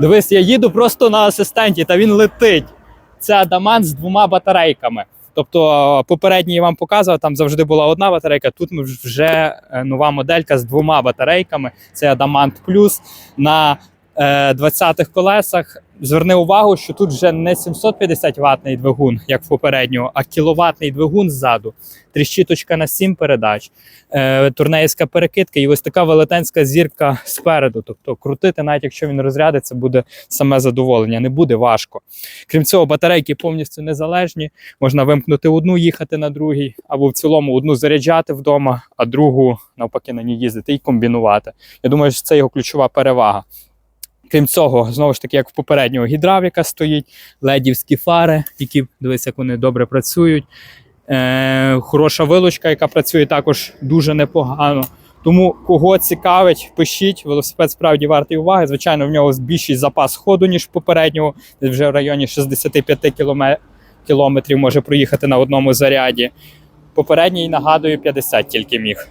Дивись, я їду просто на асистенті, та він летить. Це адамант з двома батарейками. Тобто попередній я вам показував, там завжди була одна батарейка. Тут вже е, нова моделька з двома батарейками. Це Адамант Плюс на 20-х колесах. Зверни увагу, що тут вже не 750 ватний двигун, як в попереднього, а кіловатний двигун ззаду. Тріщіточка на 7 передач, е, турнеївська перекидка і ось така велетенська зірка спереду. Тобто крутити, навіть якщо він розрядиться, буде саме задоволення, не буде важко. Крім цього, батарейки повністю незалежні. Можна вимкнути одну, їхати на другій, або в цілому одну заряджати вдома, а другу навпаки на ній їздити і комбінувати. Я думаю, що це його ключова перевага. Крім цього, знову ж таки, як в попереднього гідравліка стоїть, ледівські фари, які дивись, як вони добре працюють. Е, хороша вилучка, яка працює також дуже непогано. Тому кого цікавить, пишіть. Велосипед справді вартий уваги. Звичайно, в нього більший запас ходу, ніж попереднього. Вже в районі 65 кіломе- кілометрів може проїхати на одному заряді. Попередній, нагадую, 50 тільки міг.